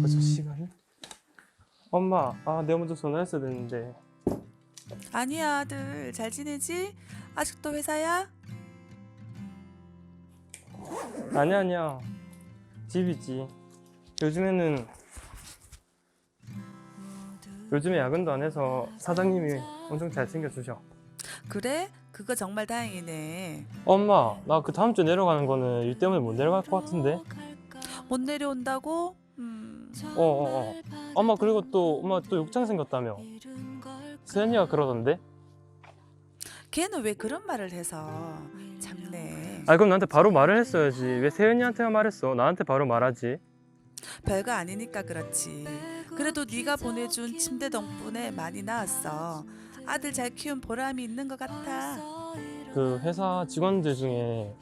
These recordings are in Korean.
벌써 시간이? 엄마, 아 내가 먼저 전화했어야 됐는데 아니야 아들 잘 지내지? 아직도 회사야? 아니야 아니야 집이지 요즘에는 요즘에 야근도 안 해서 사장님이 엄청 잘 챙겨주셔 그래? 그거 정말 다행이네. 엄마 나 그 다음 주에 내려가는 거는 일 때문에 못 내려갈 것 같은데. 못 내려온다고? 음... 어 어 어. 엄마 그리고 또 엄마 또 욕창 생겼다며. 세연이가 그러던데? 걔는 왜 그런 말을 해서? 참네 아 그럼 나한테 바로 말을 했어야지. 왜 세연이한테만 말했어? 나한테 바로 말하지. 별거 아니니까 그렇지. 그래도 네가 보내준 침대 덕분에 많이 나았어 아들 잘 키운 보람이 있는 것 같아. 그 회사 직원들 중에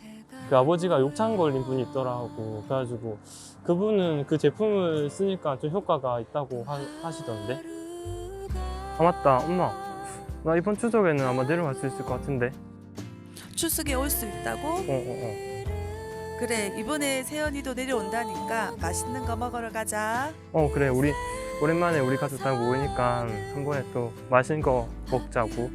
그 아버지가 욕창 걸린 분이 있더라고. 그래가지고 그분은 그 제품을 쓰니까 좀 효과가 있다고 하, 하시던데? 아 맞다. 엄마 나 이번 추석에는 아마 내려갈 수 있을 것 같은데. 추석에 올 수 있다고? 어어어. 그래 이번에 세연이도 내려온다니까 맛있는 거 먹으러 가자. 어, 그래. 우리 오랜만에 우리 가족 다 모이니까 한 번에 또 맛있는 거 먹자고